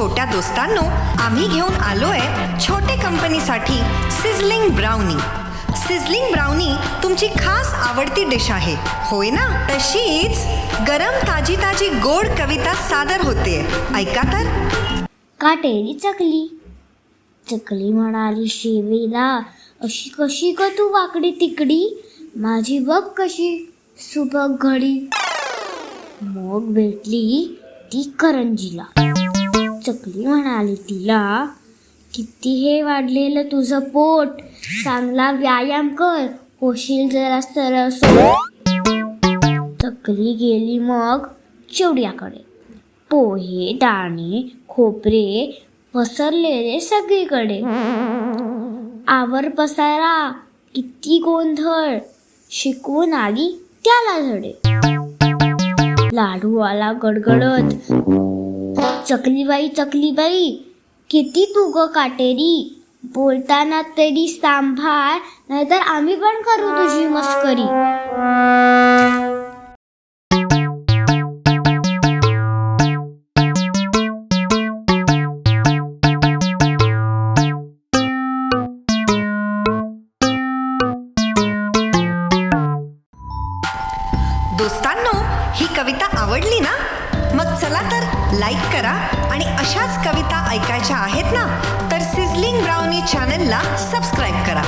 छोट्या दोस्तांनो आम्ही घेऊन आलोय छोटे कंपनीसाठी सिझलिंग ब्राउनी सिझलिंग ब्राउनी तुमची खास आवडती डिश आहे. होय ना? तशीच गरम ताजी ताजी गोड कविता सादर होते. ऐका तर. काटेरी चकली. चकली म्हणाली शेवेला अशी कशी ग तू वाकडी तिकडी? माझी बघ कशी सुबक घडी. मग भेटली ती करंजीला. चकली म्हणाली तिला. किती हे वाढलेलं तुझं पोट. चांगला व्यायाम कर. होशील जरा सरळ चकली गेली मग चिवड्याकडे. पोहे दाणे खोबरे पसरलेले सगळीकडे. आवर पसारा. किती गोंधळ. शिकवून आली त्याला झडे लाडू आला गडगडत. चकलीबाई चकलीबाई किती तू ग काटेरी? बोलताना तरी सांभाळ नाहीतर आम्ही पण करू तुझी मस्करी. दोस्तांनो ही कविता आवडली ना? मग चला तर लाईक करा आणि अशाच कविता ऐकायच्या आहेत ना तर सिझलिंग ब्राउनी चॅनलला सबस्क्राईब करा.